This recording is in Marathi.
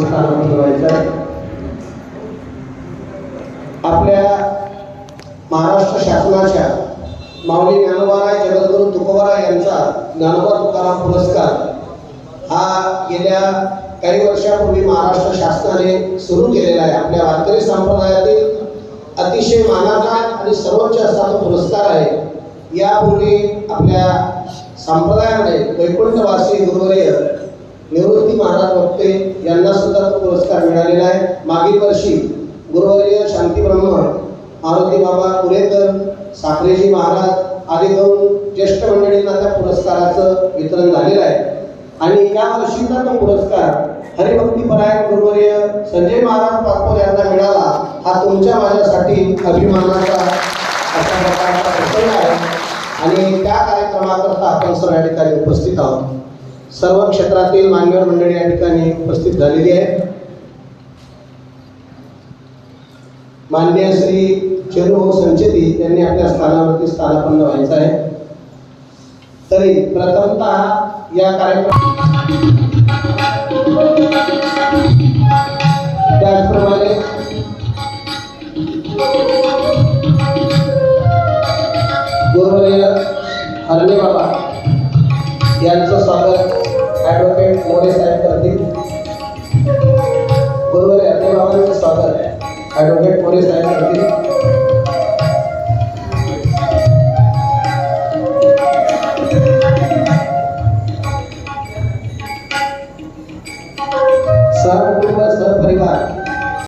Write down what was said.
नावाने ठेवायचं आपल्या महाराष्ट्र शासनाच्या माऊली ज्ञानोबाराय जगद्गुरू तुकोबाराय यांचा ज्ञानोबा तुकाराम पुरस्कार हा गेल्या काही वर्षापूर्वी महाराष्ट्र शासनाने सुरू केलेला आहे. आपल्या वारकरी संप्रदायातील अतिशय मानाचा आणि सर्वोच्च असा तो पुरस्कार आहे. यापूर्वी आपल्या संप्रदायामध्ये वैकुंठवासी गुरुवर्य निवृत्ती महाराज वक्ते यांना पुरस्कार मिळालेला आहे. मागील वर्षी गुरुवर्य शांती ब्रह्म आरोग्य बाबा पुरेकर साखरेजी महाराज आदी दोन ज्येष्ठ मंडळींना त्या पुरस्काराचं वितरण झालेलं आहे. आणि या वर्षीचा तो पुरस्कार हरिभक्तीपरायण गुरुवर्य संजय महाराज पाचपोर यांना मिळाला हा तुमच्या माझ्यासाठी अभिमानाचा अशा प्रकारचा प्रसंग आहे. आणि त्या कार्यक्रमाकरता आपण सर्व ठिकाणी उपस्थित आहोत. सर्व क्षेत्रातील मान्यवर मंडळी या ठिकाणी उपस्थित झालेली आहे मान्य श्री चेरू संचेती यांनी आपल्या स्थानावरती स्थानापन्न व्हायचं आहे. तरी प्रथमतः या कार्यक्रम त्याचप्रमाणे गुरुवर्य हरणे बाबा यांचं स्वागत ॲडव्होकेट मोरे साहेब करतील. बरोबर बाबांचं स्वागत ॲडव्होकेट मोरे साहेब करतील. सर्व कुटुंब सर्व परिवार